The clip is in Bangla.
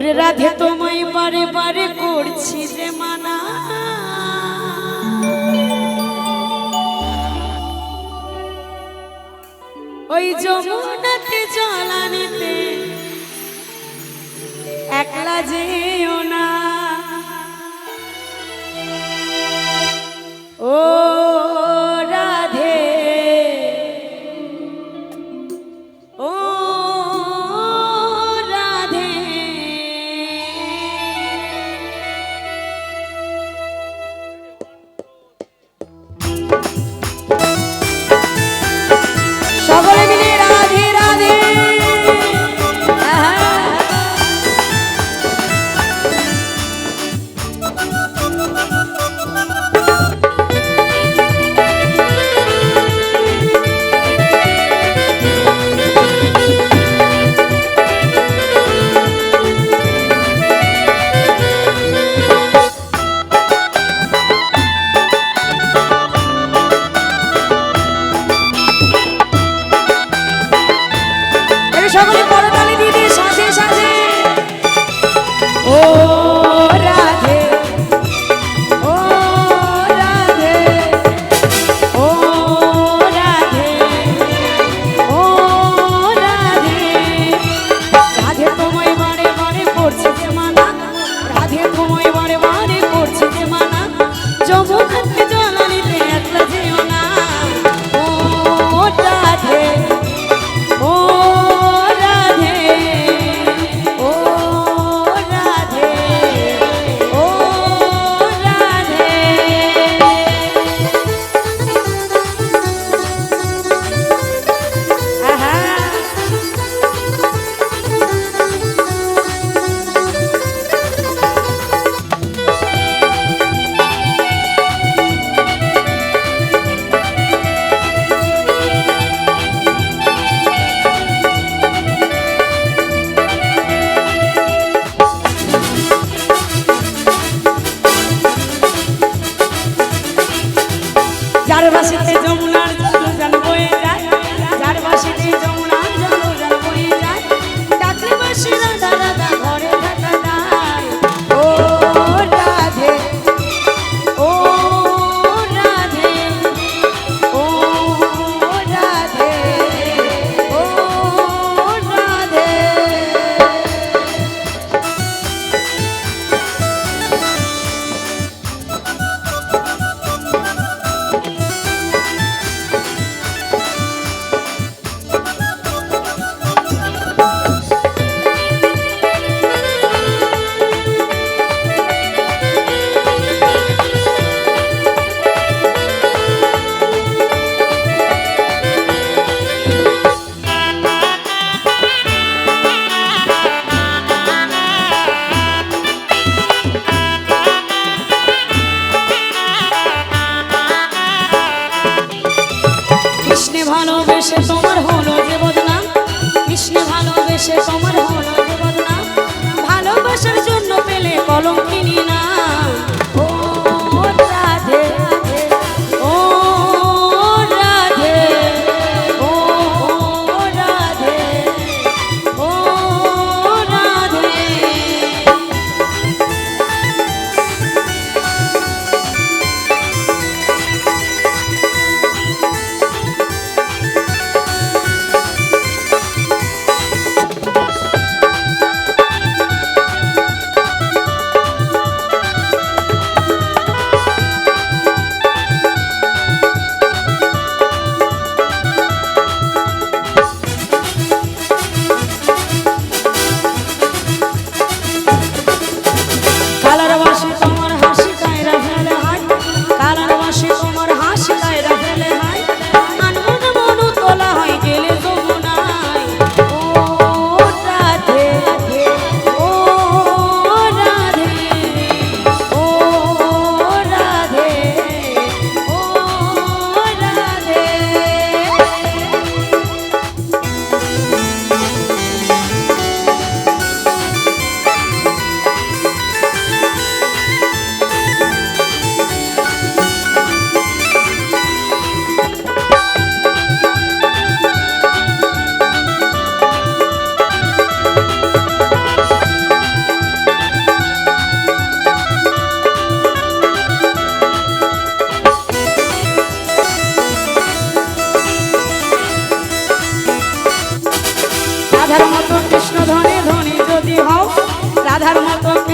ওরে রাধে তোমায় বারে বারে করছি যে মানা। ওই যমুনাতে জলানিতে একলা যেও সকলে করতালি দিয়ে সাথে সাথে ও রাধে ও রাধে ও রাধে, ও তোমায় বারে বারে করছে মানা রাধে তোমায় বারে বারে করছে রাধার মতো